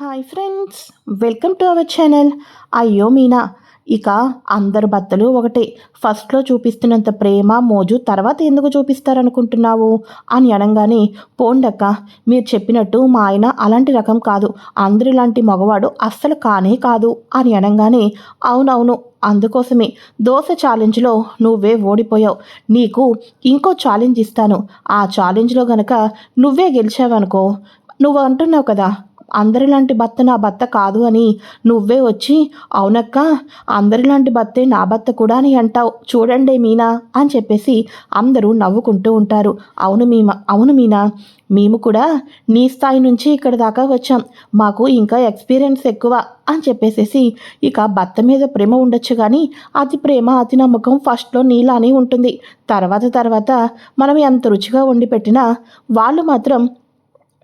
Hi friends welcome to our channel. అయ్యో మీనా ఇక అందరు భర్తలు ఒకటే. ఫస్ట్లో చూపిస్తున్నంత ప్రేమ మోజు తర్వాత ఎందుకు చూపిస్తారనుకుంటున్నావు? అని అనగానే పోండక్క మీరు చెప్పినట్టు మా ఆయన అలాంటి రకం కాదు. అందరి లాంటి మగవాడు అస్సలు కానే కాదు అని అనగానే అవునవును అందుకోసమే. దోశ ఛాలెంజ్లో నువ్వే ఓడిపోయావు. నీకు ఇంకో ఛాలెంజ్ ఇస్తాను. ఆ ఛాలెంజ్లో గనక నువ్వే గెలిచావనుకో నువ్వు అంటున్నావు కదా అందరిలాంటి భర్త నా భర్త కాదు అని నువ్వే వచ్చి అవునక్క అందరిలాంటి భర్తే నా భర్త కూడా అని అంటావు. చూడండి మీనా అని చెప్పేసి అందరూ నవ్వుకుంటూ ఉంటారు. అవును మీమా అవును మీనా. మేము కూడా నీ స్థాయి నుంచి ఇక్కడ దాకా వచ్చాం. మాకు ఇంకా ఎక్స్పీరియన్స్ ఎక్కువ అని చెప్పేసేసి ఇక భర్త మీద ప్రేమ ఉండొచ్చు కానీ అతి ప్రేమ అతి నమ్మకం ఫస్ట్లో నీలానే ఉంటుంది. తర్వాత తర్వాత మనం ఎంత రుచిగా వండి పెట్టినా వాళ్ళు మాత్రం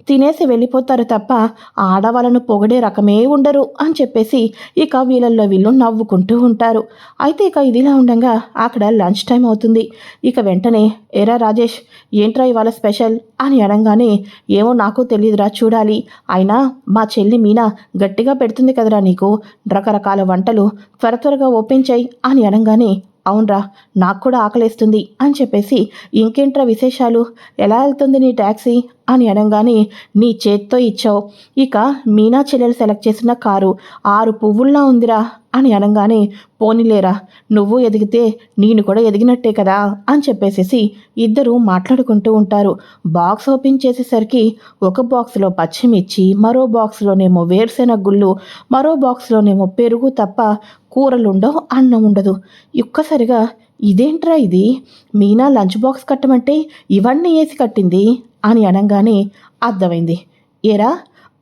తినేసి వెళ్ళిపోతారు తప్ప ఆడవాళ్ళను పొగడే రకమే ఉండరు అని చెప్పేసి ఇక వీళ్ళల్లో వీళ్ళు నవ్వుకుంటూ ఉంటారు. అయితే ఇక ఇదిలా ఉండగా అక్కడ లంచ్ టైం అవుతుంది. ఇక వెంటనే ఎరా రాజేష్ ఏంట్రా ఇవాళ స్పెషల్? అని అనగానే ఏమో నాకు తెలియదురా చూడాలి. అయినా మా చెల్లి మీనా గట్టిగా పెడుతుంది కదరా నీకు? రకరకాల వంటలు త్వర త్వరగా ఓపెన్ చేయి అని అనగానే అవునరా నాకు కూడా ఆకలేస్తుంది అని చెప్పేసి ఇంకేంట్రా విశేషాలు? ఎలా వెళ్తుంది నీ ట్యాక్సీ అని అనగానే నీ చేత్తో ఇచ్చావు. ఇక మీనా చెల్లెలు సెలెక్ట్ చేసిన కారు ఆరు పువ్వుల్లా ఉందిరా అని అనగానే పోనీలేరా నువ్వు ఎదిగితే నేను కూడా ఎదిగినట్టే కదా అని చెప్పేసేసి ఇద్దరు మాట్లాడుకుంటూ ఉంటారు. బాక్స్ ఓపెన్ చేసేసరికి ఒక బాక్స్లో పచ్చిమిర్చి మరో బాక్స్లోనేమో వేరుశెనగ గుళ్ళు మరో బాక్స్లోనేమో పెరుగు తప్ప కూరలుండవు అన్నం ఉండదు. ఒక్కసారిగా ఇదేంట్రా ఇది? మీనా లంచ్ బాక్స్ కట్టమంటే ఇవన్నీ వేసి కట్టింది అని అనగానే అర్థమైంది. ఏరా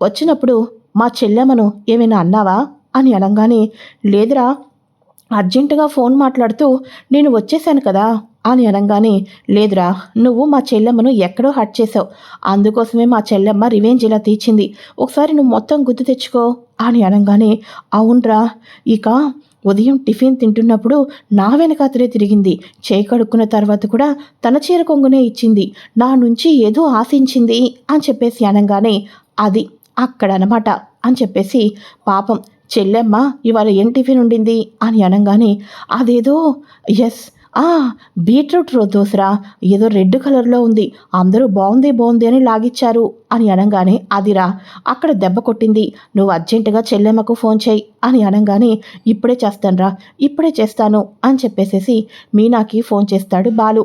వచ్చినప్పుడు మా చెల్లెమ్మను ఏమైనా అన్నావా? అని అనగానే లేదురా అర్జెంటుగా ఫోన్ మాట్లాడుతూ నేను వచ్చేసాను కదా అని అనగానే లేదురా నువ్వు మా చెల్లెమ్మను ఎక్కడో హట్ చేసావు అందుకోసమే మా చెల్లెమ్మ రివెంజ్ ఇలా తీర్చింది. ఒకసారి నువ్వు మొత్తం గుర్తు తెచ్చుకో అని అనగానే అవునరా ఇక ఉదయం టిఫిన్ తింటున్నప్పుడు నా వెనకాతలే తిరిగింది. చేయి కడుక్కున్న తర్వాత కూడా తన చీర కొంగునే ఇచ్చింది. నా నుంచి ఏదో ఆశించింది అని చెప్పేసి అనగానే అది అక్కడ అనమాట అని చెప్పేసి పాపం చెల్లెమ్మ ఇవాళ ఏం టిఫిన్ ఉండింది? అని అనగానే అదేదో ఎస్ ఆ బీట్రూట్ దోసరా ఏదో రెడ్ కలర్లో ఉంది. అందరూ బాగుంది బాగుంది అని లాగిచ్చారు. అని అనగానే అదిరా అక్కడ దెబ్బ కొట్టింది. నువ్వు అర్జెంటుగా చెల్లెమ్మకు ఫోన్ చేయి అని అనగానే ఇప్పుడే చేస్తానురా ఇప్పుడే చేస్తాను అని చెప్పేసేసి మీనాకి ఫోన్ చేస్తాడు బాలు.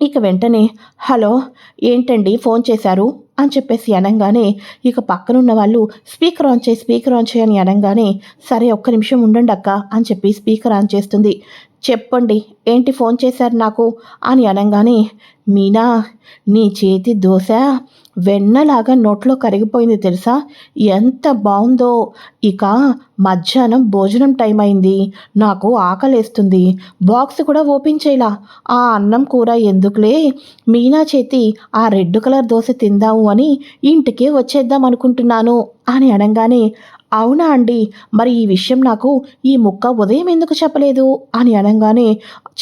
ఇక వెంటనే హలో ఏంటండి ఫోన్ చేశారు? అని చెప్పేసి అనగానే ఇక పక్కనున్న వాళ్ళు స్పీకర్ ఆన్ చేయి స్పీకర్ ఆన్ చేయని అనగానే సరే ఒక్క నిమిషం ఉండండి అక్క అని చెప్పి స్పీకర్ ఆన్ చేస్తుంది. చెప్పండి ఏంటి ఫోన్ చేశారు నాకు? అని అనగానే మీనా నీ చేతి దోశ వెన్నలాగా నోట్లో కరిగిపోయింది తెలుసా? ఎంత బాగుందో ఇక మధ్యాహ్నం భోజనం టైం అయింది. నాకు ఆకలేస్తుంది. బాక్స్ కూడా ఓపెన్ చేయలా ఆ అన్నం కూర ఎందుకులే? మీనా చేతి ఆ రెడ్ కలర్ దోశ తిందాము అని ఇంటికే వచ్చేద్దాం అనుకుంటున్నాను అని అనగానే అవునా అండి? మరి ఈ విషయం నాకు ఈ ముక్క ఉదయం ఎందుకు చెప్పలేదు? అని అనగానే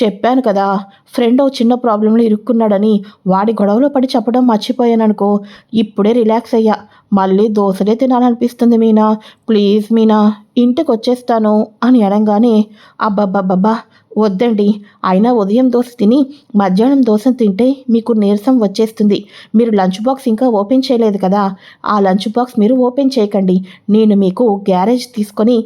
చెప్పాను కదా ఫ్రెండ్ ఓ చిన్న ప్రాబ్లంలో ఇరుక్కున్నాడని వాడి గొడవలో పడి చెప్పడం మర్చిపోయాననుకో ఇప్పుడే రిలాక్స్ అయ్యా. మళ్ళీ దోశలే తినాలనిపిస్తుంది మీనా. ప్లీజ్ మీనా ఇంటికి వచ్చేస్తాను అని అనగానే అబ్బబ్బబ్బబ్బా వద్దండి. అయినా ఉదయం దోశ తిని మధ్యాహ్నం దోశ తింటే మీకు నీరసం వచ్చేస్తుంది. మీరు లంచ్ బాక్స్ ఇంకా ఓపెన్ చేయలేదు కదా? ఆ లంచ్ బాక్స్ మీరు ఓపెన్ చేయకండి. నేను మీకు గ్యారేజ్ తీసుకొని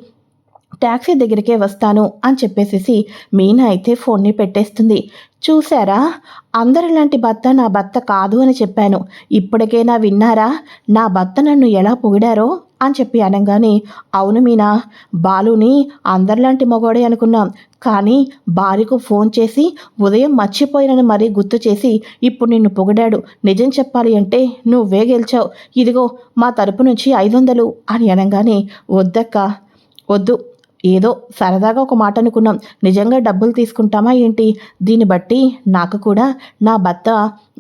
ట్యాక్సీ దగ్గరికే వస్తాను అని చెప్పేసేసి మీనా అయితే ఫోన్ని పెట్టేస్తుంది. చూసారా అందరిలాంటి భర్త నా భర్త కాదు అని చెప్పాను. ఇప్పటికైనా విన్నారా? నా భర్త నన్ను ఎలా పొగిడారో? అని చెప్పి అనగానే అవును మీనా బాలుని అందరిలాంటి మగోడే అనుకున్నాం. కానీ భార్యకు ఫోన్ చేసి ఉదయం మర్చిపోయినని మరీ గుర్తు చేసి ఇప్పుడు నిన్ను పొగిడాడు. నిజం చెప్పాలి అంటే నువ్వే గెలిచావు. ఇదిగో మా తరపు నుంచి ఐదు వందలు అని అనగానే వద్దక్క వద్దు. ఏదో సరదాగా ఒక మాట అనుకున్నాం. నిజంగా డబ్బులు తీసుకుంటామా ఏంటి? దీన్ని బట్టి నాకు కూడా నా భర్త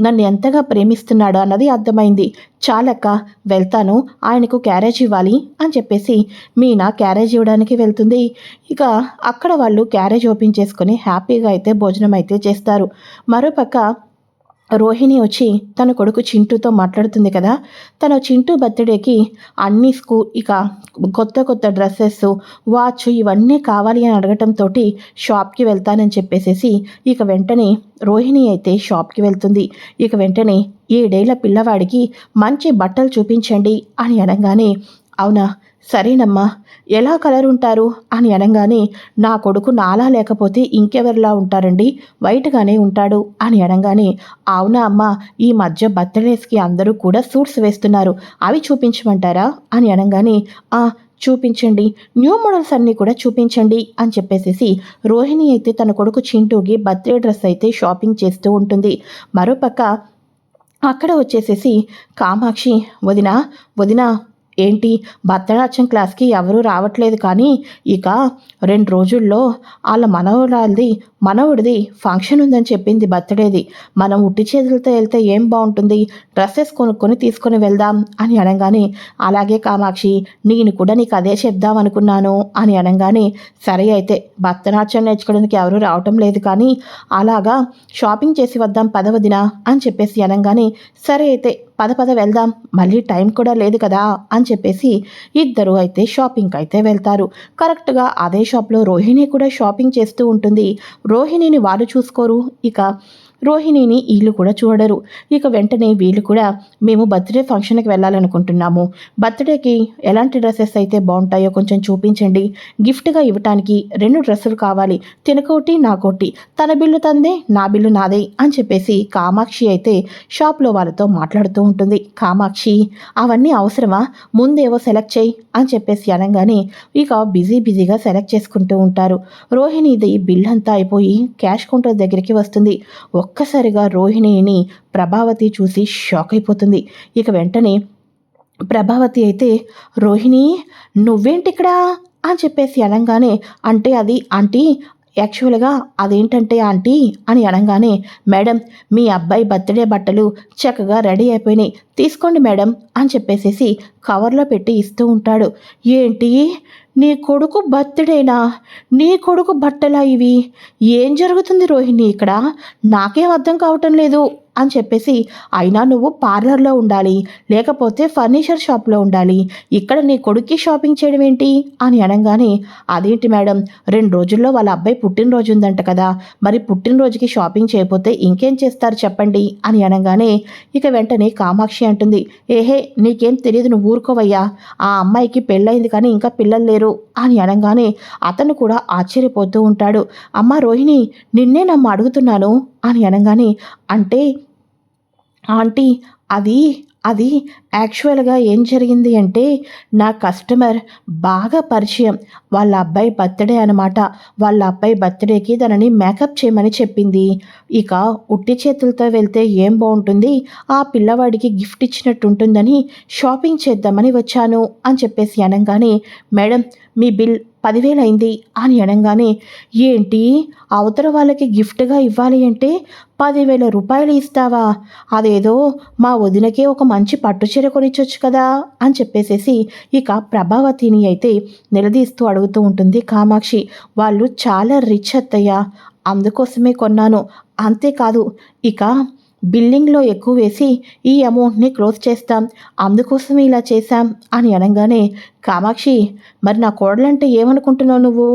నన్ను ఎంతగా ప్రేమిస్తున్నాడు అన్నది అర్థమైంది. చాలక్క వెళ్తాను. ఆయనకు క్యారేజ్ ఇవ్వాలి అని చెప్పేసి మీనా క్యారేజ్ ఇవ్వడానికి వెళ్తుంది. ఇక అక్కడ వాళ్ళు క్యారేజ్ ఓపెన్ చేసుకొని హ్యాపీగా అయితే భోజనం అయితే చేస్తారు. మరోపక్క రోహిణి వచ్చి తన కొడుకు చింటూతో మాట్లాడుతుంది కదా. తన చింటూ బర్త్డేకి అన్ని స్కూ ఇక కొత్త కొత్త డ్రెస్సెస్ వాచ్ ఇవన్నీ కావాలి అని అడగటంతో షాప్కి వెళ్తానని చెప్పేసేసి ఇక వెంటనే రోహిణి అయితే షాప్కి వెళ్తుంది. ఇక వెంటనే ఏడేళ్ళ పిల్లవాడికి మంచి బట్టలు చూపించండి అని అనగానే అవునా? సరేనమ్మా. ఎలా కలర్ ఉంటారు అని అనగానే నా కొడుకు నాలా లేకపోతే ఇంకెవరిలా ఉంటారండి? వైట్గానే ఉంటాడు అని అనగానే అవునా అమ్మ ఈ మధ్య బర్త్డేస్కి అందరూ కూడా సూట్స్ వేస్తున్నారు. అవి చూపించమంటారా? అని అనగానే ఆ చూపించండి. న్యూ మోడల్స్ అన్నీ కూడా చూపించండి అని చెప్పేసేసి రోహిణి అయితే తన కొడుకు చింటూకి బర్త్డే డ్రెస్ అయితే షాపింగ్ చేస్తూ ఉంటుంది. మరోపక్క అక్కడ వచ్చేసేసి కామాక్షి వదిన వదిన ఏంటి? భరతనాట్యం క్లాస్కి ఎవరూ రావట్లేదు కానీ ఇక రెండు రోజుల్లో వాళ్ళ మనవరాలది మనవుడిది ఫంక్షన్ ఉందని చెప్పింది బర్త్డేది. మనం ఉట్టి చేతులతో వెళ్తే ఏం బాగుంటుంది? డ్రెస్సెస్ కొనుక్కొని తీసుకొని వెళ్దాం అని అనగానే అలాగే కామాక్షి నేను కూడా నీకు అదే చెప్దాం అనుకున్నాను అని అనగానే సరే అయితే భరతనాట్యం నేర్చుకోవడానికి ఎవరూ రావటం లేదు కానీ అలాగా షాపింగ్ చేసి వద్దాం పదవదిన అని చెప్పేసి అనగానే సరే అయితే పద పద వెళ్దాం మళ్ళీ టైం కూడా లేదు కదా అని చెప్పేసి ఇద్దరు అయితే షాపింగ్కి అయితే వెళ్తారు. కరెక్ట్గా అదే షాప్లో రోహిణి కూడా షాపింగ్ చేస్తూ ఉంటుంది. రోహిణిని వారు చూసుకోరు. ఇక రోహిణిని వీళ్ళు కూడా చూడరు. ఇక వెంటనే వీళ్ళు కూడా మేము బర్త్డే ఫంక్షన్కి వెళ్ళాలనుకుంటున్నాము. బర్త్డేకి ఎలాంటి డ్రెస్సెస్ అయితే బాగుంటాయో కొంచెం చూపించండి. గిఫ్ట్గా ఇవ్వటానికి రెండు డ్రెస్సులు కావాలి. తినకోటి నాకోటి. తన బిల్లు తందే నా బిల్లు నాదే అని చెప్పేసి కామాక్షి అయితే షాప్లో వాళ్ళతో మాట్లాడుతూ ఉంటుంది. కామాక్షి అవన్నీ అవసరమా? ముందేవో సెలెక్ట్ చేయి అని చెప్పేసి అనగానే ఇక బిజీ బిజీగా సెలెక్ట్ చేసుకుంటూ ఉంటారు. రోహిణిది బిల్ అంతా అయిపోయి క్యాష్ కౌంటర్ దగ్గరికి వస్తుంది. ఒక్కసారిగా రోహిణిని ప్రభావతి చూసి షాక్ అయిపోతుంది. ఇక వెంటనే ప్రభావతి అయితే రోహిణి నువ్వేంటిక్కడా? అని చెప్పేసి అనగానే అంటే అది ఆంటీ యాక్చువల్గా అదేంటంటే ఆంటీ అని అనగానే మేడం మీ అబ్బాయి బర్త్డే బట్టలు చక్కగా రెడీ అయిపోయినాయి. తీసుకోండి మేడం అని చెప్పేసేసి కవర్లో పెట్టి ఇస్తూ ఉంటాడు. ఏంటి నీ కొడుకు బర్త్డేనా? నీ కొడుకు బట్టలా ఇవి? ఏం జరుగుతుంది రోహిణి ఇక్కడ? నాకేం అర్థం కావటం లేదు. అని చెప్పేసి అయినా నువ్వు పార్లర్లో ఉండాలి లేకపోతే ఫర్నిచర్ షాప్లో ఉండాలి. ఇక్కడ నీ కొడుక్కి షాపింగ్ చేయడం ఏంటి? అని అనగానే అదేంటి మేడం రెండు రోజుల్లో వాళ్ళ అబ్బాయి పుట్టినరోజు ఉందంట కదా మరి పుట్టినరోజుకి షాపింగ్ చేయకపోతే ఇంకేం చేస్తారు చెప్పండి? అని అనగానే ఇక వెంటనే కామాక్షి అంటుంది ఏహే నీకేం తెలియదు నువ్వు ఊరుకోవయ్యా. ఆ అమ్మాయికి పెళ్ళయింది కానీ ఇంకా పిల్లలు లేరు. అని అనగానే అతను కూడా ఆశ్చర్యపోతూ ఉంటాడు. అమ్మ రోహిణి నిన్నే నమ్మ అడుగుతున్నాను. అని అనగానే అంటే ఆంటీ అది అది యాక్చువల్గా ఏం జరిగింది అంటే నా కస్టమర్ బాగా పరిచయం. వాళ్ళ అబ్బాయి బర్త్డే అనమాట వాళ్ళ అబ్బాయి బర్త్డేకి తనని మేకప్ చేయమని చెప్పింది. ఇక ఉట్టి చేతులతో వెళ్తే ఏం బాగుంటుంది ఆ పిల్లవాడికి గిఫ్ట్ ఇచ్చినట్టు ఉంటుందని షాపింగ్ చేద్దామని వచ్చాను అని చెప్పేసి అనగానే మేడం మీ బిల్ పదివేలు అయింది అని అనగానే ఏంటి? అవతల వాళ్ళకి గిఫ్ట్గా ఇవ్వాలి అంటే పదివేల రూపాయలు ఇస్తావా? అదేదో మా వదినకే ఒక మంచి పట్టు చీర కొనిచ్చొచ్చు కదా అని చెప్పేసేసి ఇక ప్రభావతిని అయితే నిలదీస్తూ అడుగుతూ ఉంటుంది కామాక్షి వాళ్ళు చాలా రిచ్ అత్తయ్య అందుకోసమే కొన్నాను. అంతేకాదు ఇక బిల్లింగ్లో ఎక్కువ వేసి ఈ అమౌంట్ని క్లోజ్ చేస్తాం. అందుకోసం ఇలా చేశాం అని అనగానే కామాక్షి మరి నా కోడలంటే ఏమనుకుంటున్నావు నువ్వు?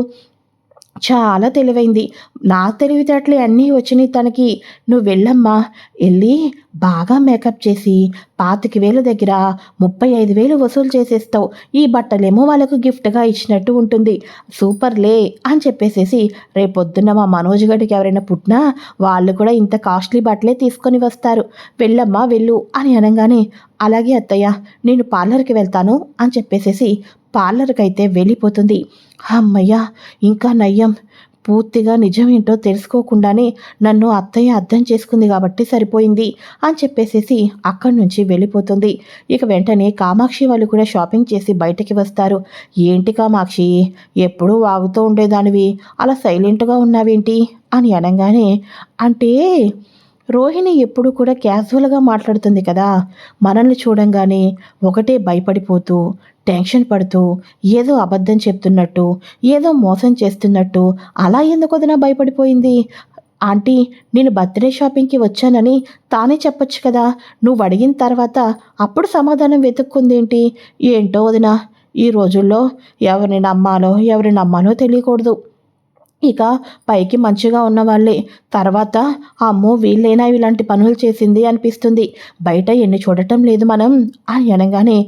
చాలా తెలివైంది. నా తెలివితేటలు అన్నీ వచ్చినాయి తనకి. నువ్వు వెళ్ళమ్మా. వెళ్ళి బాగా మేకప్ చేసి పాతిక వేల దగ్గర ముప్పై ఐదు వేలు వసూలు చేసేస్తావు. ఈ బట్టలేమో వాళ్ళకు గిఫ్ట్గా ఇచ్చినట్టు ఉంటుంది. సూపర్లే అని చెప్పేసేసి రేపొద్దున్న మా మనోజ్ గడికి ఎవరైనా పుట్టినా వాళ్ళు కూడా ఇంత కాస్ట్లీ బట్టలే తీసుకొని వస్తారు. వెళ్ళమ్మా వెళ్ళు అని అనగానే అలాగే అత్తయ్య నేను పార్లర్కి వెళ్తాను అని చెప్పేసేసి పార్లర్కి అయితే వెళ్ళిపోతుంది. అమ్మయ్యా ఇంకా నయ్యం పూర్తిగా నిజమేంటో తెలుసుకోకుండానే నన్ను అత్తయ్య అర్థం చేసుకుంది కాబట్టి సరిపోయింది అని చెప్పేసేసి అక్కడి నుంచి వెళ్ళిపోతుంది. ఇక వెంటనే కామాక్షి వాళ్ళు కూడా షాపింగ్ చేసి బయటకి వస్తారు. ఏంటి కామాక్షి ఎప్పుడూ వాగుతూ ఉండేదానివి అలా సైలెంట్గా ఉన్నావేంటి అని అనగానే అంటే రోహిణి ఎప్పుడు కూడా క్యాజువల్గా మాట్లాడుతుంది కదా మనల్ని చూడంగానే ఒకటే భయపడిపోతూ టెన్షన్ పడుతూ ఏదో అబద్ధం చెప్తున్నట్టు ఏదో మోసం చేస్తున్నట్టు అలా ఎందుకు వదిన భయపడిపోయింది? ఆంటీ నేను బర్త్డే షాపింగ్కి వచ్చానని తానే చెప్పొచ్చు కదా. నువ్వు అడిగిన తర్వాత అప్పుడు సమాధానం వెతుక్కుందేంటి ఏంటో? వదినా ఈ రోజుల్లో ఎవరిని నమ్మాలో ఎవరిని నమ్మాలో తెలియకూడదు. ఇక పైకి మంచిగా ఉన్నవాళ్ళే తర్వాత అమ్మో వీళ్ళైనా ఇలాంటి పనులు చేసింది అనిపిస్తుంది. బయట ఎన్ని చూడటం లేదు మనం. అని అనగానే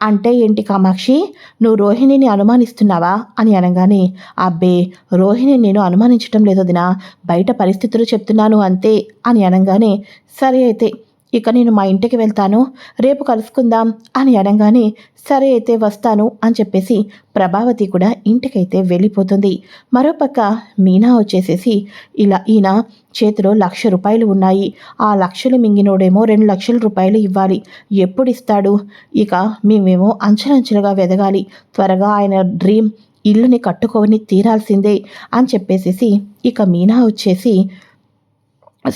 అంటే ఏంటి కామాక్షి? నువ్వు రోహిణిని అనుమానిస్తున్నావా? అని అనగానే అబ్బే రోహిణి నేను అనుమానించటం లేదు వదినా. బయట పరిస్థితులు చెప్తున్నాను అంతే అని అనగానే సరే అయితే ఇక నేను మా ఇంటికి వెళ్తాను రేపు కలుసుకుందాం అని అనగానే సరే అయితే వస్తాను అని చెప్పేసి ప్రభావతి కూడా ఇంటికైతే వెళ్ళిపోతుంది. మరోపక్క మీనా వచ్చేసేసి ఇలా ఈయన చేతిలో లక్ష రూపాయలు ఉన్నాయి. ఆ లక్షలు మింగినోడేమో రెండు లక్షల రూపాయలు ఇవ్వాలి. ఎప్పుడు ఇస్తాడు? ఇక మేమేమో అంచెలంచెలుగా వెదగాలి. త్వరగా ఆయన డ్రీమ్ ఇల్లుని కట్టుకొని తీరాల్సిందే అని చెప్పేసేసి ఇక మీనా వచ్చేసి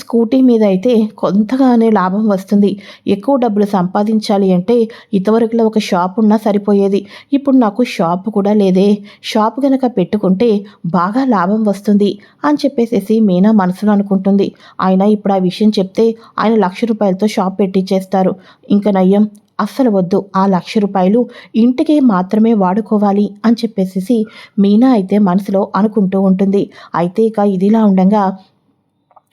స్కూటీ మీద అయితే కొంతగానే లాభం వస్తుంది. ఎక్కువ డబ్బులు సంపాదించాలి అంటే ఇంతవరకులో ఒక షాప్ ఉన్నా సరిపోయేది. ఇప్పుడు నాకు షాప్ కూడా లేదే. షాప్ కనుక పెట్టుకుంటే బాగా లాభం వస్తుంది అని చెప్పేసేసి మీనా మనసులో అనుకుంటుంది. ఆయన ఇప్పుడు ఆ విషయం చెప్తే ఆయన లక్ష రూపాయలతో షాప్ పెట్టించేస్తారు ఇంకా నయ్యం అస్సలు వద్దు. ఆ లక్ష రూపాయలు ఇంటికి మాత్రమే వాడుకోవాలి అని చెప్పేసి మీనా అయితే మనసులో అనుకుంటూ ఉంటుంది. అయితే ఇక ఇదిలా ఉండగా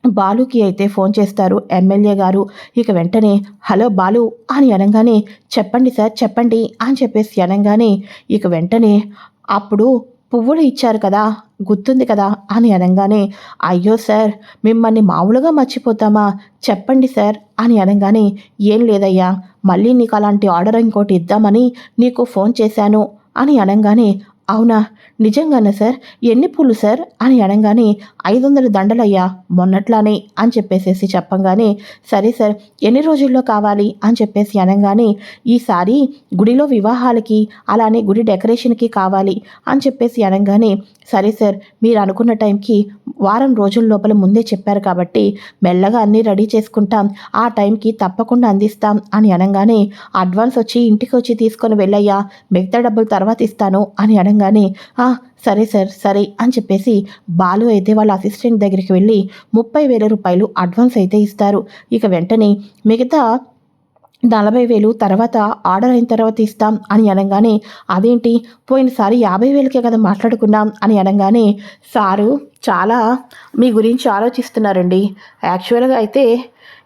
బాలుకి అయితే ఫోన్ చేస్తారు. ఎమ్మెల్యే గారు ఇక వెంటనే హలో బాలు అని అనగానే చెప్పండి సార్ చెప్పండి అని చెప్పేసి అనగానే ఇక వెంటనే అప్పుడు పువ్వులు ఇచ్చారు కదా గుర్తుంది కదా అని అనగానే అయ్యో సార్ మిమ్మల్ని మామూలుగా మర్చిపోతామా? చెప్పండి సార్ అని అనగానే ఏం లేదయ్యా మళ్ళీ నీకు అలాంటి ఆర్డర్ ఇంకోటి ఇద్దామని నీకు ఫోన్ చేశాను అని అనగానే అవునా? నిజంగానే సార్? ఎన్ని పూలు సార్? అని అనగానే ఐదు వందల దండలయ్యా మొన్నట్లానే అని చెప్పేసేసి చెప్పంగానే సరే సార్ ఎన్ని రోజుల్లో కావాలి? అని చెప్పేసి అనగానే ఈసారి గుడిలో వివాహాలకి అలానే గుడి డెకరేషన్కి కావాలి అని చెప్పేసి అనగానే సరే సార్ మీరు అనుకున్న టైంకి వారం రోజుల లోపల ముందే చెప్పారు కాబట్టి మెల్లగా అన్నీ రెడీ చేసుకుంటాం ఆ టైంకి తప్పకుండా అందిస్తాం అని అనగానే అడ్వాన్స్ వచ్చి ఇంటికి వచ్చి తీసుకొని వెళ్ళయ్యా మిగతా డబ్బులు తర్వాత ఇస్తాను అని అనగానే "ఆ, సరే సార్ సరే అని చెప్పేసి బాలు అయితే వాళ్ళ అసిస్టెంట్ దగ్గరికి వెళ్ళి ముప్పై వేల రూపాయలు అడ్వాన్స్ అయితే ఇస్తారు. ఇక వెంటనే మిగతా నలభై వేలు తర్వాత ఆర్డర్ అయిన తర్వాత ఇస్తాం అని అనగానే అదేంటి? పోయినసారి యాభై వేలకే కదా మాట్లాడుకున్నాం అని అనగానే సారు చాలా మీ గురించి ఆలోచిస్తున్నారండి. యాక్చువల్గా అయితే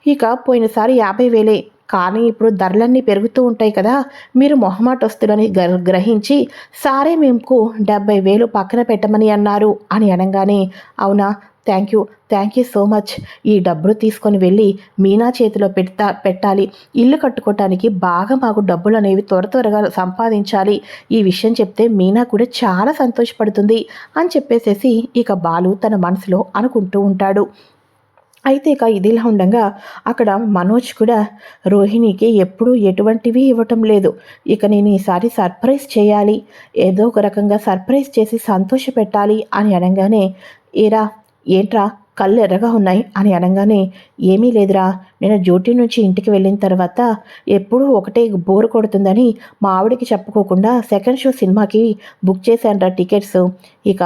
ఇక పోయినసారి యాభై వేలే కానీ ఇప్పుడు ధరలన్నీ పెరుగుతూ ఉంటాయి కదా మీరు మొహమాట వస్తులని గ్రహించి సారే మేముకు డెబ్బై వేలు పక్కన పెట్టమని అన్నారు అని అనగానే అవునా thank you thank you so much ఈ డబ్బులు తీసుకొని వెళ్ళి మీనా చేతిలో పెడతా పెట్టాలి. ఇల్లు కట్టుకోవటానికి బాగా మాకు డబ్బులు అనేవి త్వర త్వరగా సంపాదించాలి. ఈ విషయం చెప్తే మీనా కూడా చాలా సంతోషపడుతుంది అని చెప్పేసేసి ఇక బాలు తన మనసులో అనుకుంటూ ఉంటాడు. అయితే ఇక ఇదిలా ఉండగా అక్కడ మనోజ్ కూడా రోహిణికి ఎప్పుడూ ఎటువంటివి ఇవ్వటం లేదు. ఇక నేను ఈసారి సర్ప్రైజ్ చేయాలి ఏదో ఒక రకంగా సర్ప్రైజ్ చేసి సంతోష పెట్టాలి అని అనగానే ఏరా ఏంట్రా? కళ్ళు ఎర్రగా ఉన్నాయి అని అనగానే ఏమీ లేదురా. నేను డ్యూటీ నుంచి ఇంటికి వెళ్ళిన తర్వాత ఎప్పుడూ ఒకటే బోర్ కొడుతుందని మా ఆవిడకి చెప్పుకోకుండా సెకండ్ షో సినిమాకి బుక్ చేశానరా టికెట్స్. ఇక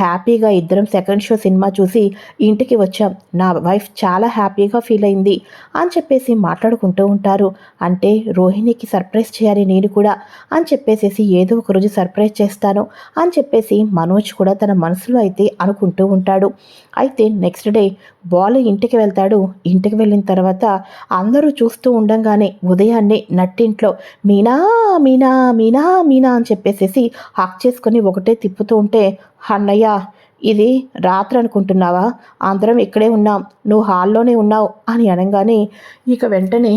హ్యాపీగా ఇద్దరం సెకండ్ షో సినిమా చూసి ఇంటికి వచ్చాం. నా వైఫ్ చాలా హ్యాపీగా ఫీల్ అయింది అని చెప్పేసి మాట్లాడుకుంటూ ఉంటారు. అంటే రోహిణికి సర్ప్రైజ్ చేయాలి నేను కూడా అని చెప్పేసి ఏదో ఒక రోజు సర్ప్రైజ్ చేస్తాను అని చెప్పేసి మనోజ్ కూడా తన మనసులో అయితే అనుకుంటూ ఉంటాడు. అయితే నెక్స్ట్ నెక్స్ట్ డే బాలు ఇంటికి వెళ్తాడు. ఇంటికి వెళ్ళిన తర్వాత అందరూ చూస్తూ ఉండంగానే ఉదయాన్నే నట్టింట్లో మీనా మీనా మీనా మీనా అని చెప్పేసేసి హక్ చేసుకొని ఒకటే తిప్పుతూ ఉంటే అన్నయ్య ఇది రాత్రి అనుకుంటున్నావా? అందరం ఇక్కడే ఉన్నాం. నువ్వు హాల్లోనే ఉన్నావు అని అనగానే ఇక వెంటనే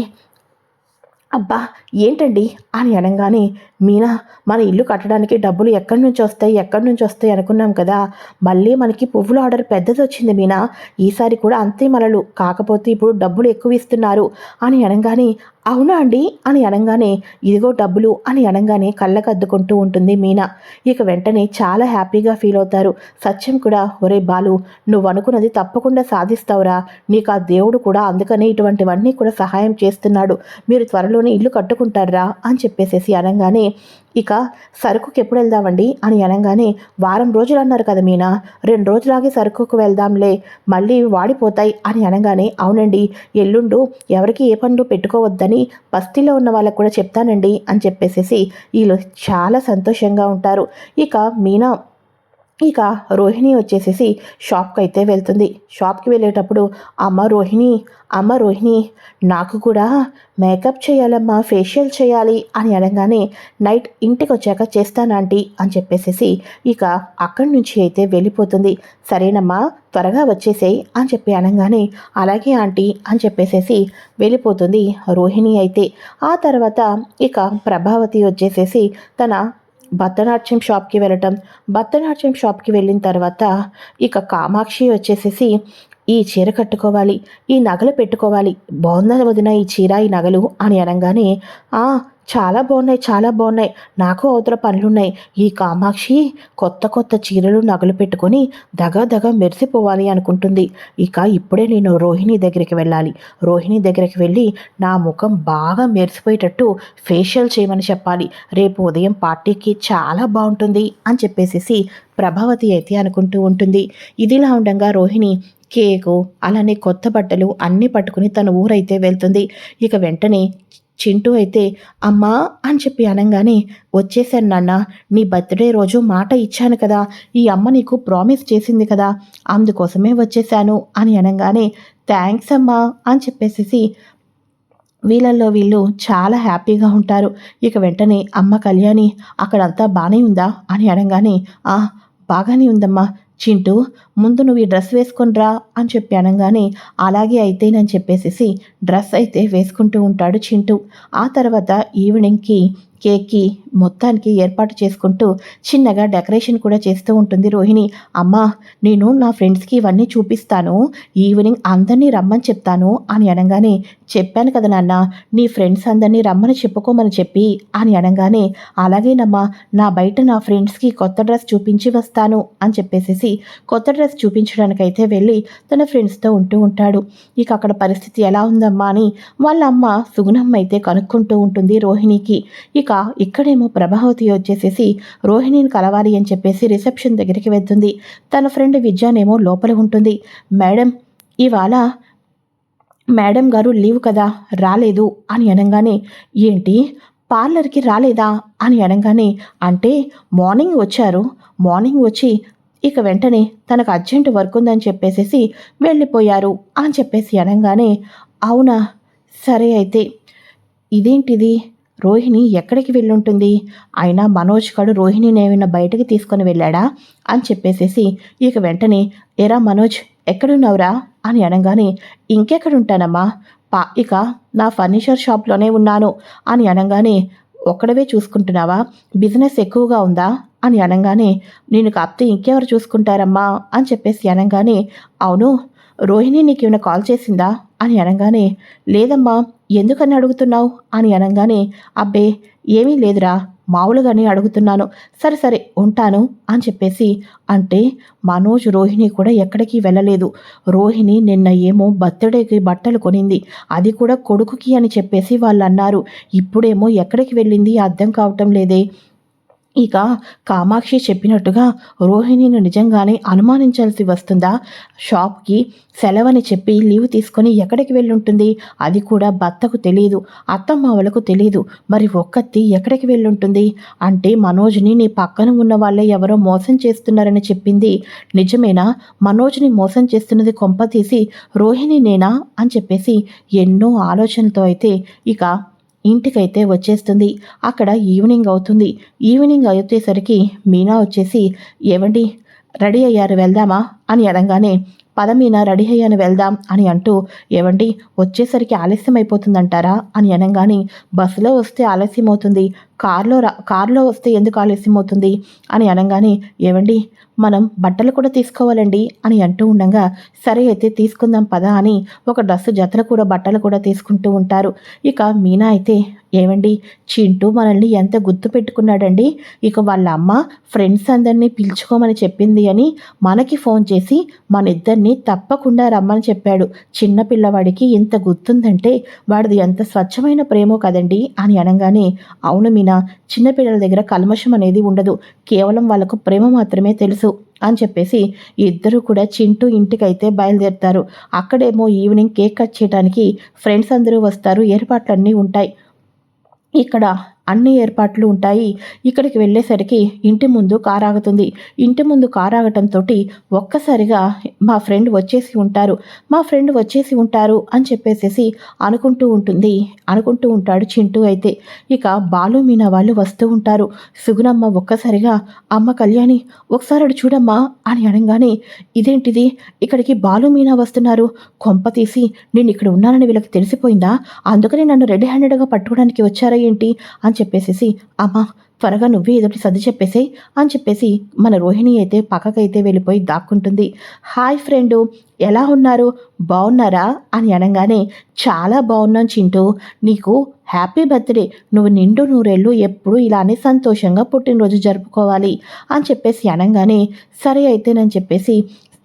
అబ్బా ఏంటండి? అని అనగానే మీనా మన ఇల్లు కట్టడానికి డబ్బులు ఎక్కడి నుంచి వస్తాయి ఎక్కడి నుంచి వస్తాయి అనుకున్నాం కదా? మళ్ళీ మనకి పువ్వుల ఆర్డర్ పెద్దది వచ్చింది మీనా. ఈసారి కూడా అంతే మనలు కాకపోతే ఇప్పుడు డబ్బులు ఎక్కువ ఇస్తున్నారు అని అనగానే అవునా అండి? అని అనగానే ఇదిగో డబ్బులు అని అనగానే కళ్ళకద్దుకుంటూ ఉంటుంది మీనా. ఇక వెంటనే చాలా హ్యాపీగా ఫీల్ అవుతారు. సత్యం కూడా ఒరే బాలు నువ్వు అనుకున్నది తప్పకుండా సాధిస్తావురా. నీకు ఆ దేవుడు కూడా అందుకనే ఇటువంటివన్నీ కూడా సహాయం చేస్తున్నాడు. మీరు త్వరలోనే ఇల్లు కట్టుకుంటారా? అని చెప్పేసేసి అనగానే ఇక సరుకుకి ఎప్పుడు వెళ్దామండి? అని అనగానే వారం రోజులు అన్నారు కదా మీనా రెండు రోజులాగే సరుకుకు వెళ్దాంలే మళ్ళీ వాడిపోతాయి అని అనగానే అవునండి ఎల్లుండు ఎవరికి ఏ పనులు పెట్టుకోవద్దని బస్తీలో ఉన్న వాళ్ళకు కూడా చెప్తానండి అని చెప్పేసేసి వీళ్ళు చాలా సంతోషంగా ఉంటారు. ఇక మీనా ఇక రోహిణి వచ్చేసేసి షాప్కి అయితే వెళ్తుంది. షాప్కి వెళ్ళేటప్పుడు అమ్మ రోహిణి అమ్మ రోహిణి నాకు కూడా మేకప్ చేయాలమ్మా ఫేషియల్ చేయాలి అని అనగానే నైట్ ఇంటికి వచ్చాక చేస్తానంటీ అని చెప్పేసేసి ఇక అక్కడి నుంచి అయితే వెళ్ళిపోతుంది. సరేనమ్మా త్వరగా వచ్చేసేయి అని చెప్పి అనగానే అలాగే ఆంటీ అని చెప్పేసేసి వెళ్ళిపోతుంది రోహిణి అయితే. ఆ తర్వాత ఇక ప్రభావతి వచ్చేసేసి తన భరతనాట్యం షాప్కి వెళ్ళటం. భరతనాట్యం షాప్కి వెళ్ళిన తర్వాత ఇక కామాక్షి వచ్చేసేసి ఈ చీర కట్టుకోవాలి ఈ నగలు పెట్టుకోవాలి. బాగుందని వదిన ఈ చీర ఈ నగలు? అని అనగానే "ఆ, చాలా బాగున్నాయి చాలా బాగున్నాయి. నాకు అవతల పనులున్నాయి. ఈ కామాక్షి కొత్త కొత్త చీరలు నగలు పెట్టుకొని దగ దగ మెరిసిపోవాలి అనుకుంటుంది. ఇక ఇప్పుడే నేను రోహిణి దగ్గరికి వెళ్ళాలి. రోహిణి దగ్గరికి వెళ్ళి నా ముఖం బాగా మెరిసిపోయేటట్టు ఫేషియల్ చేయమని చెప్పాలి. రేపు ఉదయం పార్టీకి చాలా బాగుంటుంది అని చెప్పేసేసి ప్రభావతి అయితే అనుకుంటూ ఉంటుంది. ఇదిలా ఉండగా రోహిణి కేకు అలానే కొత్త బట్టలు అన్నీ పట్టుకుని తన ఊరైతే వెళ్తుంది. ఇక వెంటనే చింటూ అయితే అమ్మా అని చెప్పి అనగానే వచ్చేసాను నాన్న నీ బర్త్డే రోజు మాట ఇచ్చాను కదా ఈ అమ్మ నీకు ప్రామిస్ చేసింది కదా అందుకోసమే వచ్చేసాను అని అనగానే థ్యాంక్స్ అమ్మా అని చెప్పేసేసి వీళ్ళల్లో వీళ్ళు చాలా హ్యాపీగా ఉంటారు. ఇక వెంటనే అమ్మ కళ్యాణి అక్కడంతా బాగానే ఉందా? అని అనగానే ఆ బాగానే ఉందమ్మా. చింటూ ముందు నువ్వు ఈ డ్రెస్ వేసుకొని రా అని చెప్పి అనగానే అలాగే అయితేనని చెప్పేసేసి డ్రెస్ అయితే వేసుకుంటూ ఉంటాడు చింటూ. ఆ తర్వాత ఈవినింగ్కి కేక్కి మొత్తానికి ఏర్పాటు చేసుకుంటూ చిన్నగా డెకరేషన్ కూడా చేస్తూ ఉంటుంది రోహిణి. అమ్మా నేను నా ఫ్రెండ్స్కి ఇవన్నీ చూపిస్తాను. ఈవినింగ్ అందరినీ రమ్మని చెప్తాను అని అనగానే చెప్పాను కదా నాన్న నీ ఫ్రెండ్స్ అందరినీ రమ్మని చెప్పుకోమని చెప్పి అని అనగానే అలాగేనమ్మా నా బయట నా ఫ్రెండ్స్కి కొత్త డ్రెస్ చూపించి వస్తాను అని చెప్పేసేసి కొత్త డ్రెస్ చూపించడానికైతే వెళ్ళి తన ఫ్రెండ్స్తో ఉంటూ ఉంటాడు. ఇక అక్కడ పరిస్థితి ఎలా ఉందమ్మా అని వాళ్ళ అమ్మ సుగుణమ్మ అయితే కనుక్కుంటూ ఉంటుంది రోహిణికి. ఇక ఇక్కడేమో ప్రభావతి వచ్చేసేసి రోహిణిని కలవాలి అని చెప్పేసి రిసెప్షన్ దగ్గరికి వెళ్తుంది. తన ఫ్రెండ్ విద్యానేమో లోపల ఉంటుంది. మేడం ఇవాళ మేడం గారు లీవ్ కదా రాలేదు అని అనగానే ఏంటి? పార్లర్కి రాలేదా? అని అనగానే అంటే మార్నింగ్ వచ్చారు. మార్నింగ్ వచ్చి ఇక వెంటనే తనకు అర్జెంట్ వర్క్ ఉందని చెప్పేసేసి వెళ్ళిపోయారు అని చెప్పేసి అనగానే అవునా? సరే అయితే. ఇదేంటిది? రోహిణి ఎక్కడికి వెళ్ళుంటుంది? అయినా మనోజ్ గడు రోహిణిని ఏమైనా బయటకు తీసుకొని వెళ్ళాడా? అని చెప్పేసేసి ఇక వెంటనే ఎరా మనోజ్ ఎక్కడున్నావురా? అని అనగానే ఇంకెక్కడుంటానమ్మా? పా ఇక నా ఫర్నిచర్ షాప్లోనే ఉన్నాను. అని అనగానే ఒక్కడవే చూసుకుంటున్నావా? బిజినెస్ ఎక్కువగా ఉందా? అని అనగానే నేను కాపితే ఇంకెవరు చూసుకుంటారమ్మా అని చెప్పేసి అనగానే అవును రోహిణి నీకేమైనా కాల్ చేసిందా? అని అనగానే లేదమ్మా ఎందుకని అడుగుతున్నావు? అని అనగానే అబ్బే ఏమీ లేదురా మామూలుగానే అడుగుతున్నాను. సరే సరే ఉంటాను అని చెప్పేసి అంటే మనోజ్ రోహిణి కూడా ఎక్కడికి వెళ్ళలేదు. రోహిణి నిన్న ఏమో బర్త్డేకి బట్టలు కొనింది. అది కూడా కొడుకుకి అని చెప్పేసి వాళ్ళు అన్నారు ఇప్పుడేమో ఎక్కడికి వెళ్ళింది అర్థం కావటం లేదే. ఇక కామాక్షి చెప్పినట్టుగా రోహిణిని నిజంగానే అనుమానించాల్సి వస్తుందా? షాప్కి సెలవని చెప్పి లీవ్ తీసుకొని ఎక్కడికి వెళ్ళుంటుంది? అది కూడా భర్తకు తెలియదు అత్తమ్మావలకు తెలియదు మరి ఒక్కత్తి ఎక్కడికి వెళ్ళుంటుంది? అంటే మనోజ్ని నీ పక్కన ఉన్న వాళ్ళే ఎవరో మోసం చేస్తున్నారని చెప్పింది. నిజమేనా? మనోజ్ని మోసం చేస్తున్నది కొంప తీసి రోహిణి నేనా అని చెప్పేసి ఎన్నో ఆలోచనలతో అయితే ఇక ఇంటికైతే వచ్చేస్తుంది. అక్కడ ఈవినింగ్ అవుతుంది. ఈవినింగ్ వచ్చేసరికి మీనా వచ్చేసి ఏవండి రెడీ అయ్యారు వెళ్దామా? అని అనగానే పద మీనా రెడీ అయ్యాను వెళ్దాం అని అంటూ ఏవండి వచ్చేసరికి ఆలస్యం అయిపోతుందంటారా అని అనగానే బస్సులో వస్తే ఆలస్యం అవుతుంది కార్లో రా కార్లో వస్తే ఎందుకు ఆలస్యం అవుతుంది? అని అనగానే ఏవండి మనం బట్టలు కూడా తీసుకోవాలండి అని అంటూ ఉండగా సరే అయితే తీసుకుందాం పదా అని ఒక డ్రెస్సు జతలు కూడా బట్టలు కూడా తీసుకుంటూ ఉంటారు. ఇక మీనా అయితే ఏమండి చింటూ మనల్ని ఎంత గుర్తు పెట్టుకున్నాడండి? ఇక వాళ్ళ అమ్మ ఫ్రెండ్స్ అందరినీ పిలుచుకోమని చెప్పింది అని మనకి ఫోన్ చేసి మన ఇద్దరిని తప్పకుండా రమ్మని చెప్పాడు. చిన్న పిల్లవాడికి ఇంత గుర్తుందంటే వాడిది ఎంత స్వచ్ఛమైన ప్రేమో కదండి అని అనగానే అవును మీనా చిన్నపిల్లల దగ్గర కల్మషం అనేది ఉండదు. కేవలం వాళ్ళకు ప్రేమ మాత్రమే తెలుసు అని చెప్పేసి ఇద్దరు కూడా చింటూ ఇంటికైతే బయలుదేరుతారు. అక్కడేమో ఈవినింగ్ కేక్ కట్ చేయడానికి ఫ్రెండ్స్ అందరూ వస్తారు. ఏర్పాట్లన్నీ ఉంటాయి. ఇక్కడ అన్ని ఏర్పాట్లు ఉంటాయి. ఇక్కడికి వెళ్ళేసరికి ఇంటి ముందు కారు ఆగుతుంది ఇంటి ముందు కారు ఆగటంతో ఒక్కసారిగా మా ఫ్రెండ్ వచ్చేసి ఉంటారు. మా ఫ్రెండ్ వచ్చేసి ఉంటారు అని చెప్పేసేసి అనుకుంటూ ఉంటుంది. అనుకుంటూ ఉంటాడు చింటూ అయితే. ఇక బాలు మీనా వాళ్ళు వస్తూ ఉంటారు. సుగుణమ్మ ఒక్కసారిగా అమ్మ కళ్యాణి ఒకసారి అటు చూడమ్మా అని అనగానే ఇదేంటిది? ఇక్కడికి బాలు మీనా వస్తున్నారు. కొంప తీసి నేను ఇక్కడ ఉన్నానని వీళ్ళకి తెలిసిపోయిందా? అందుకని నన్ను రెడీ హ్యాండెడ్గా పట్టుకోవడానికి వచ్చారా ఏంటి? అని చెప్పేసేసి అమ్మ త్వరగా నువ్వే ఏదోటి సర్ది చెప్పేసే అని చెప్పేసి మన రోహిణి అయితే పక్కకైతే వెళ్ళిపోయి దాక్కుంటుంది. హాయ్ ఫ్రెండు ఎలా ఉన్నారు? బాగున్నారా అని అనగానే చాలా బాగున్నాను చింటూ. నీకు హ్యాపీ బర్త్డే. నువ్వు నిండు నూరేళ్ళు ఎప్పుడు ఇలానే సంతోషంగా పుట్టినరోజు జరుపుకోవాలి అని చెప్పేసి అనగానే సరే అయితేనని చెప్పేసి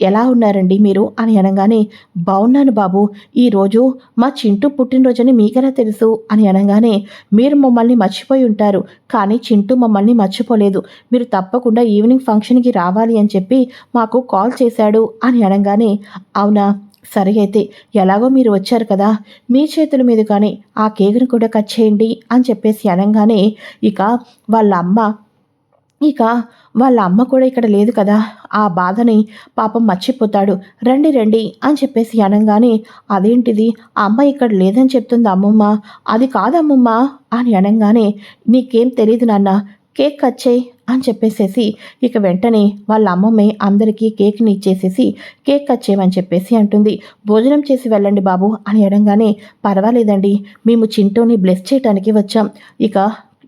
ఎలా ఉన్నారండి మీరు? అని అనగానే బాగున్నాను బాబు. ఈరోజు మా చింటూ పుట్టినరోజని మీకెలా తెలుసు? అని అనగానే మీరు మమ్మల్ని మర్చిపోయి ఉంటారు కానీ చింటూ మమ్మల్ని మర్చిపోలేదు. మీరు తప్పకుండా ఈవినింగ్ ఫంక్షన్కి రావాలి అని చెప్పి మాకు కాల్ చేశాడు అని అనగానే అవునా? సరే అయితే ఎలాగో మీరు వచ్చారు కదా. మీ చేతుల మీద కానీ ఆ కేకును కూడా కట్ చేయండి అని చెప్పేసి అనగానే ఇక వాళ్ళ అమ్మ ఇక వాళ్ళ అమ్మ కూడా ఇక్కడ లేదు కదా. ఆ బాధని పాపం మర్చిపోతాడు. రండి రండి అని చెప్పేసి అనగానే అదేంటిది? అమ్మ ఇక్కడ లేదని చెప్తుంది అమ్మమ్మ. అది కాదమ్మమ్మ అని అనగానే నీకేం తెలియదు నాన్న. కేక్ కట్ చేయి అని చెప్పేసేసి ఇక వెంటనే వాళ్ళ అమ్మమ్మే అందరికీ కేక్ని ఇచ్చేసేసి కేక్ కట్ చేయమని చెప్పేసి అంటుంది. భోజనం చేసి వెళ్ళండి బాబు అని అనగానే పర్వాలేదండి. మేము చింటూని బ్లెస్ చేయటానికి వచ్చాం. ఇక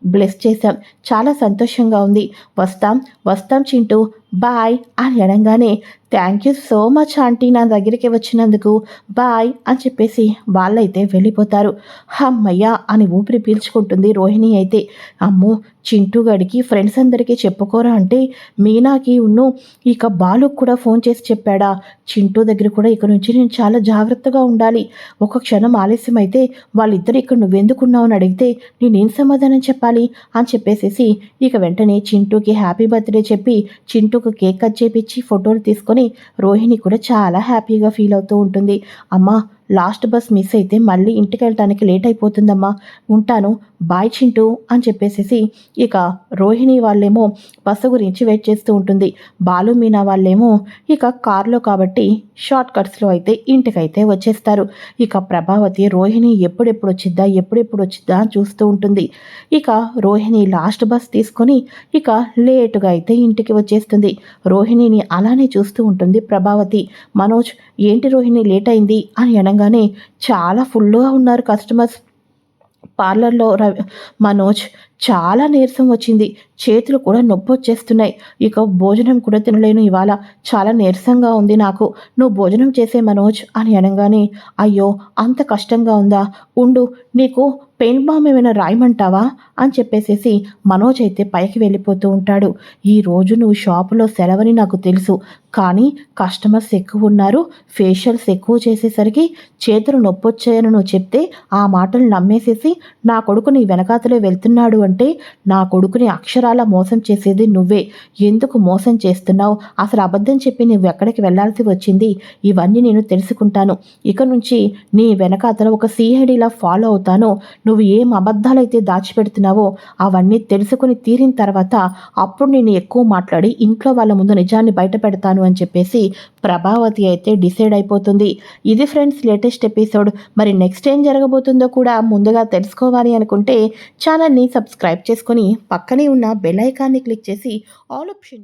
బ్లెస్ చేశాం. చాలా సంతోషంగా ఉంది. వస్తాం వస్తాం చింటూ. బాయ్ అని అనగానే thank you so much aunty నా దగ్గరికి వచ్చినందుకు. బాయ్ అని చెప్పేసి వాళ్ళైతే వెళ్ళిపోతారు. అమ్మయ్య అని ఊపిరి పీల్చుకుంటుంది రోహిణి అయితే. అమ్మో చింటూ గడికి ఫ్రెండ్స్ అందరికీ చెప్పుకోరా అంటే మీనాకి ఉన్ను ఇక బాలుకు కూడా ఫోన్ చేసి చెప్పాడా. చింటూ దగ్గర కూడా ఇక నుంచి నేను చాలా జాగ్రత్తగా ఉండాలి. ఒక క్షణం ఆలస్యం అయితే వాళ్ళిద్దరు ఇక్కడ నువ్వెందుకున్నావు అని అడిగితే నేనేం సమాధానం చెప్పాలి? అని చెప్పేసేసి ఇక వెంటనే చింటూకి హ్యాపీ బర్త్డే చెప్పి చింటూ ఒక కేక్ కట్ చేపించి ఫోటోలు తీసుకొని రోహిణి కూడా చాలా హ్యాపీగా ఫీల్ అవుతూ ఉంటుంది. అమ్మ లాస్ట్ బస్ మిస్ అయితే మళ్ళీ ఇంటికి వెళ్ళటానికి లేట్ అయిపోతుందమ్మా. ఉంటాను. బాయ్ చింటూ అని చెప్పేసేసి ఇక రోహిణి వాళ్ళేమో బస్సు గురించి వెయిట్ చేస్తూ ఉంటుంది. బాలు మీనా వాళ్ళేమో ఇక కారులో కాబట్టి షార్ట్ కట్స్లో అయితే ఇంటికైతే వచ్చేస్తారు. ఇక ప్రభావతి రోహిణి ఎప్పుడెప్పుడు వచ్చిద్దా ఎప్పుడెప్పుడు వచ్చిద్దా అని చూస్తూ ఉంటుంది. ఇక రోహిణి లాస్ట్ బస్ తీసుకొని ఇక లేటుగా అయితే ఇంటికి వచ్చేస్తుంది. రోహిణిని అలానే చూస్తూ ఉంటుంది ప్రభావతి. మనోజ్ ఏంటి రోహిణి లేట్ అయింది? అని అనగానే చాలా ఫుల్గా ఉన్నారు కస్టమర్స్. పార్లర్లో రవి మనోజ్ చాలా నీరసం వచ్చింది. చేతులు కూడా నొప్పి వచ్చేస్తున్నాయి. ఇక భోజనం కూడా తినలేను ఇవాళ. చాలా నీరసంగా ఉంది నాకు. నువ్వు భోజనం చేసే మనోజ్ అని అనగానే అయ్యో అంత కష్టంగా ఉందా? ఉండు నీకు పెయింట్ బామ్ ఏమైనా రాయమంటావా? అని చెప్పేసేసి మనోజ్ అయితే పైకి వెళ్ళిపోతూ ఉంటాడు. ఈరోజు నువ్వు షాపులో సెలవని నాకు తెలుసు కానీ కస్టమర్స్ ఎక్కువ ఉన్నారు ఫేషియల్స్ ఎక్కువ చేసేసరికి చేతులు నొప్పొచ్చాయని నువ్వు చెప్తే ఆ మాటలు నమ్మేసేసి నా కొడుకు నీ వెనకాతలే వెళ్తున్నాడు అంటే నా కొడుకుని అక్షరాల మోసం చేసేది నువ్వే. ఎందుకు మోసం చేస్తున్నావు? అసలు అబద్ధం చెప్పి నువ్వు ఎక్కడికి వెళ్ళాల్సి వచ్చింది? ఇవన్నీ నేను తెలుసుకుంటాను. ఇక నుంచి నీ వెనకాతల ఒక సిఐడిలా ఫాలో అవుతాను. నువ్వు ఏం అబద్ధాలైతే దాచిపెడుతున్నావో అవన్నీ తెలుసుకుని తీరిన తర్వాత అప్పుడు నేను ఎక్కువ మాట్లాడి ఇంట్లో వాళ్ళ ముందు నిజాన్ని బయట పెడతాను అని చెప్పేసి ప్రభావతి అయితే డిసైడ్ అయిపోతుంది. ఇది ఫ్రెండ్స్ లేటెస్ట్ ఎపిసోడ్. మరి నెక్స్ట్ ఏం జరగబోతుందో కూడా ముందుగా తెలుసుకోవాలి అనుకుంటే ఛానల్ని సబ్స్క్రైబ్ చేసుకొని పక్కనే ఉన్న బెల్ ఐకాన్ని క్లిక్ చేసి ఆల్ ఆప్షన్